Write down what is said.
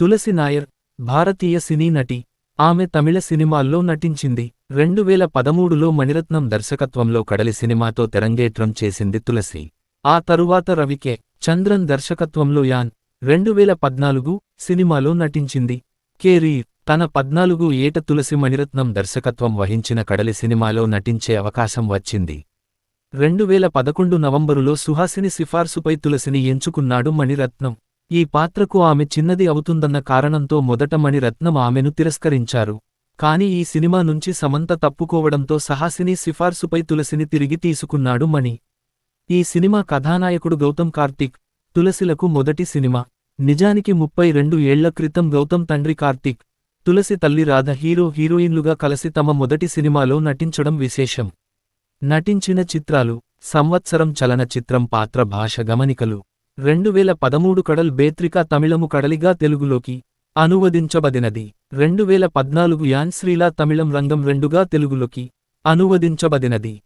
తులసి నాయర్ భారతీయ సినీ నటి. ఆమె తమిళ సినిమాల్లో నటించింది. రెండు వేల పదమూడులో మణిరత్నం దర్శకత్వంలో కడలి సినిమాతో తెరంగేట్రం చేసింది తులసి. ఆ తరువాత రవికే చంద్రన్ దర్శకత్వంలో యాన్. రెండు వేల పద్నాలుగు సినిమాలో నటించింది. కేరీ తన పద్నాలుగు ఏట తులసి మణిరత్నం దర్శకత్వం వహించిన కడలి సినిమాలో నటించే అవకాశం వచ్చింది. రెండు వేల పదకొండు నవంబరులో సుహాసిని సిఫార్సుపై తులసిని ఎంచుకున్నాడు మణిరత్నం. ఈ పాత్రకు ఆమె చిన్నది అవుతుందన్న కారణంతో మొదట మణిరత్నం ఆమెను తిరస్కరించారు. కాని ఈ సినిమా నుంచి సమంత తప్పుకోవడంతో సహాసిని సిఫార్సుపై తులసిని తిరిగి తీసుకున్నాడు మణి. ఈ సినిమా కథానాయకుడు గౌతమ్ కార్తిక్ తులసిలకు మొదటి సినిమా. నిజానికి ముప్పై రెండు ఏళ్ళ క్రితం గౌతమ్ తండ్రి కార్తిక్ తులసి తల్లి రాధ హీరో హీరోయిన్లుగా కలిసి తమ మొదటి సినిమాలో నటించడం విశేషం. నటించిన చిత్రాలు సంవత్సరం చలనచిత్రం పాత్ర భాష గమనికలు. రెండు వేల పదమూడు కడల్ బేత్రిక తమిళము కడలిగా తెలుగులోకి అనువదించబడినది. రెండు వేల పద్నాలుగు యాన్ శ్రీలా తమిళం రంగం రెండుగా తెలుగులోకి అనువదించబడినది.